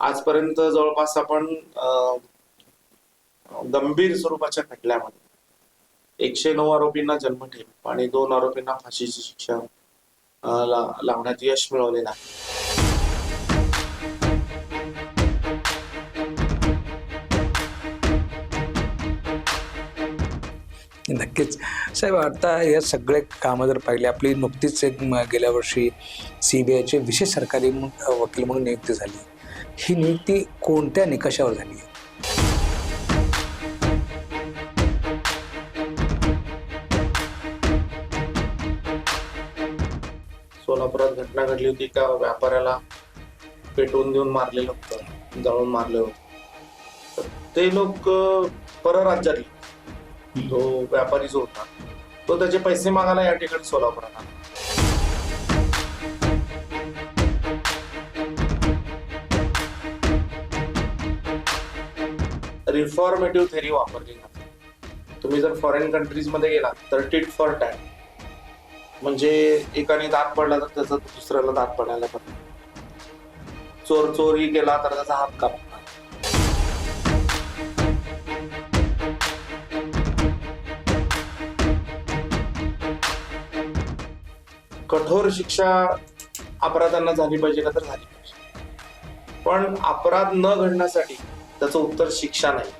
आजपर्यंत जवळपास आपण गंभीर स्वरूपाच्या खटल्यामध्ये एकशे नऊ आरोपींना जन्मठेप आणि दोन आरोपींना फाशीची शिक्षा ला- लावण्यात यश मिळवलेलं आहे. नक्कीच. साहेब आता या सगळे कामं जर पाहिले आपली नुकतीच एक गेल्या वर्षी सी बी आयचे विशेष सरकारी वकील म्हणून नियुक्ती झाली. ही नियुक्ती कोणत्या निकषावर झाली? सोलापुरात घटना घडली होती का? व्यापाऱ्याला पेटवून देऊन मारलेलं होतं जाळून मारले होते. ते लोक अं, परराज्यातले. जो व्यापारी जो होता तो त्याचे पैसे मागायला या ठिकाणी सोलापुरात आला. रिफॉर्मेटिव्ह थेरी वापरली जाते तुम्ही जर फॉरेन कंट्रीजमध्ये गेलात गेला तर टिट फॉर टॅट म्हणजे एकाने दात पडला तर त्याचा दुसऱ्याला दात पडायला पण. चोर चोरी केला तर त्याचा हात कापला कठोर शिक्षा अपराधांना झाली पाहिजे का तर झाली पाहिजे. पण अपराध न घडण्यासाठी त्याचं उत्तर शिक्षा नाही.